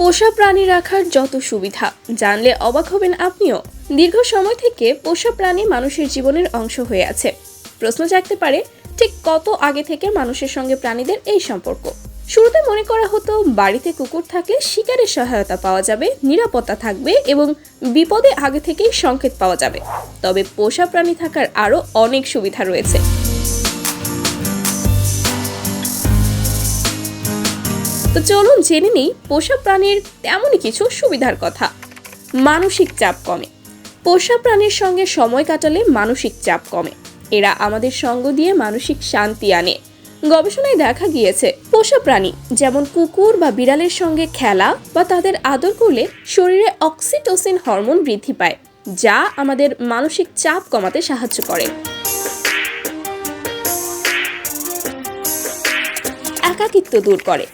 পোষা প্রাণী রাখার যত সুবিধা, জানলে অবাক হবেন আপনিও। দীর্ঘ সময় থেকে পোষা প্রাণী মানুষের জীবনের অংশ হয়ে আছে। প্রশ্ন জাগতে পারে, ঠিক কত আগে থেকে মানুষের সঙ্গে প্রাণীদের এই সম্পর্ক? শুরুতে মনে করা হতো, বাড়িতে কুকুর থাকলে শিকারের সহায়তা পাওয়া যাবে, নিরাপত্তা থাকবে এবং বিপদে আগে থেকেই সংকেত পাওয়া যাবে। তবে পোষা প্রাণী থাকার আরও অনেক সুবিধা রয়েছে। তো চলুন জেনে নিই, পোষা প্রাণীর তেমনই কিছু সুবিধার কথা। মানসিক চাপ কমে। পোষা প্রাণীর সঙ্গে সময় কাটালে মানসিক চাপ কমে। এরা আমাদের সঙ্গ দিয়ে মানসিক শান্তি আনে। গবেষণায় দেখা গিয়েছে, পোষা প্রাণী, যেমন কুকুর বা বিড়ালের সঙ্গে খেলা বা তাদের আদর করলে শরীরে অক্সিটোসিন হরমোন বৃদ্ধি পায়, যা আমাদের মানসিক চাপ কমাতে সাহায্য করে। একাকিত্ব দূর করে।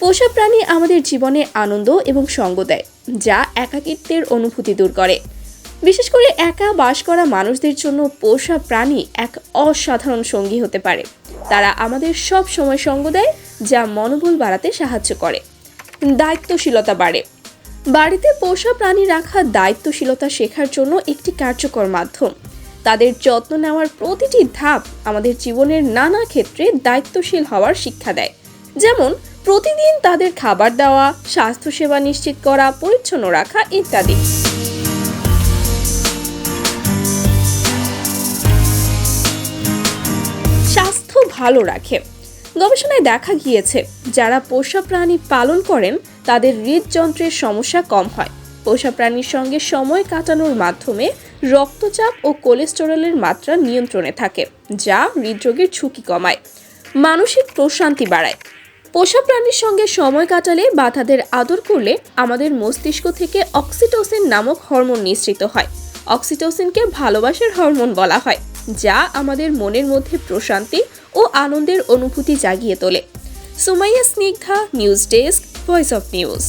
পোষা প্রাণী আমাদের জীবনে আনন্দ এবং সঙ্গ দেয়, যা একাকিত্বের অনুভূতি দূর করে। বিশেষ করে একা বাস করা মানুষদের জন্য পোষা প্রাণী এক অসাধারণ সঙ্গী হতে পারে। তারা আমাদের সব সময় সঙ্গ দেয়, যা মনোবল বাড়াতে সাহায্য করে। দায়িত্বশীলতা বাড়ে। বাড়িতে পোষা প্রাণী রাখা দায়িত্বশীলতা শেখার জন্য একটি কার্যকর মাধ্যম। তাদের যত্ন নেওয়ার প্রতিটি ধাপ আমাদের জীবনের নানা ক্ষেত্রে দায়িত্বশীল হওয়ার শিক্ষা দেয়। যেমন প্রতিদিন তাদের খাবার দেওয়া, স্বাস্থ্যসেবা নিশ্চিত করা, পরিচ্ছন্ন রাখা ইত্যাদি। স্বাস্থ্য ভালো রাখে। গবেষণায় দেখা গিয়েছে, যারা পোষা প্রাণী পালন করেন, তাদের হৃদযন্ত্রের সমস্যা কম হয়। পোষা প্রাণীর সঙ্গে সময় কাটানোর মাধ্যমে রক্তচাপ ও কোলেস্টেরলের মাত্রা নিয়ন্ত্রণে থাকে, যা হৃদরোগের ঝুঁকি কমায়। মানসিক প্রশান্তি বাড়ায়। পোষা প্রাণীর সঙ্গে সময় কাটালে বা তাদের আদর করলে আমাদের মস্তিষ্ক থেকে অক্সিটোসিন নামক হরমোন নিঃসৃত হয়। অক্সিটোসিনকে ভালোবাসার হরমোন বলা হয়, যা আমাদের মনের মধ্যে প্রশান্তি ও আনন্দের অনুভূতি জাগিয়ে তোলে। Sumaiya Snigdha, news desk, voice of news.